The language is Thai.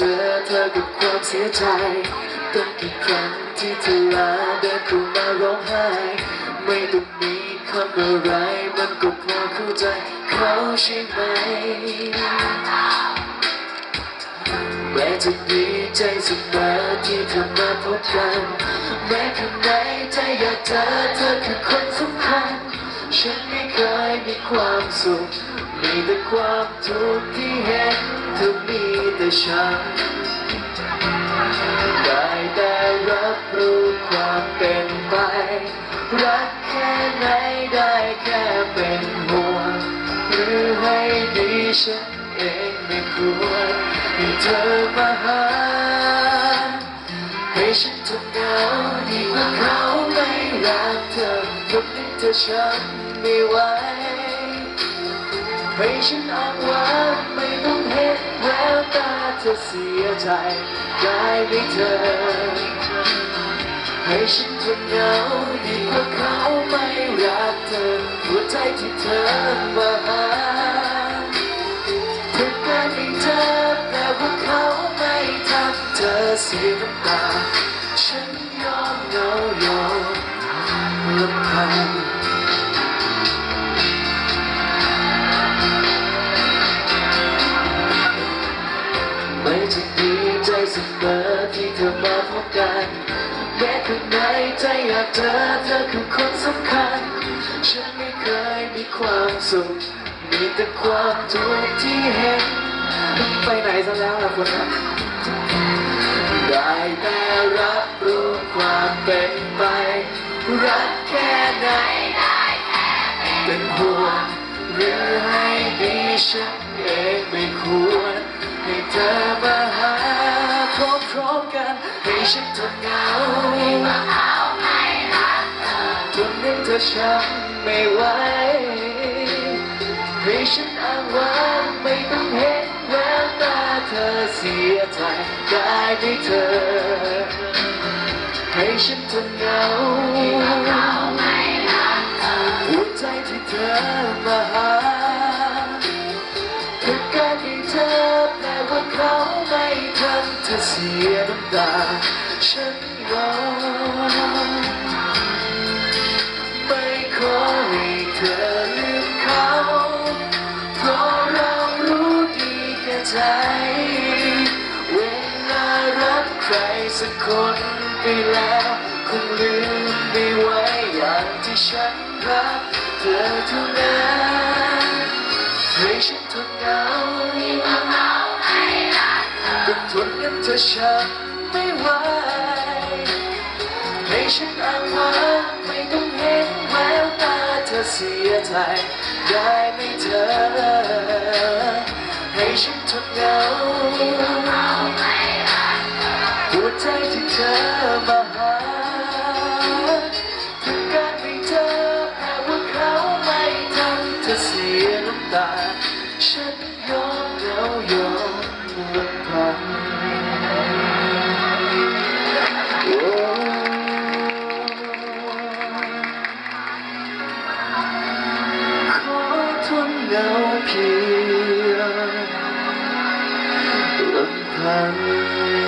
เจอเธอกับความเสียใจต้องกี่ครั้งที่เธอลาเดินเข้ามาร้องไห้ ไม่ต้องมีคำอะไร แม้จะดีใจเสมอที่เธอมาพบกันแม้ข้างในใจอยากเจอเธอคือคนสำคัญ ฉันไม่เคยมีความสุข มีแต่ความทุกข์ที่เห็นเธอมีแต่ฉันได้แต่รับรู้ความเป็นไป รักแค่ไหนได้แค่เป็นห่วงหรือให้ดีฉัน เองไม่ควรให้เธอมาหาให้ฉันทนเหงาดีกว่าเขาไม่รักเธอคนนี้เธอฉันไม่ไหวให้ฉันอ้างว้างไม่ต้องเห็นแววตาเธอเสียใจได้ไหมเธอ ให้ฉันทนเหงาดีกว่าเขาไม่รักเธอหัวใจที่เธอมาหา เธอเสียน้ำตาฉันยอมเหงายอมลำพังไม่จะดีใจเสมอที่เธอมาพบกันแม้ข้างในใจอยากเจอเธอคือคนสำคัญ ฉันไม่เคยมีความสุข มีแต่ความทุกข์ที่เห็น ไปไหนซะแล้วล่ะคุณน ได้แต่รับรู้ความเป็นไป รักแค่ไหนเป็นห่วงหรือให้ดีฉันเองไม่ควร ให้เธอมาหาพร้อมๆกันให้ฉันทนเหงาจนนึกเธอช้ำไม่ไหวให้ฉันอ้างว้างไม่ต้องเห็น แววตาเธอเสียใจได้ไหมเธอ ให้ฉันทนเหงาหัวใจที่เธอมาหาคือการที่เธอแปลว่าเขาไม่ทำเธอเสียน้ำตาฉันยอ คนไปแล้วคงลืมไม่ไหวอย่างที่ฉันรักเธอเท่านั้นให้ฉันทนเหงาก็ทนกับเธอฉันไม่ไหวให้ฉันอ้างว้างไม่ต้องเห็นแววตาเธอเสียใจได้ไหมเธอให้ฉันทนเหงา พียงลำพัง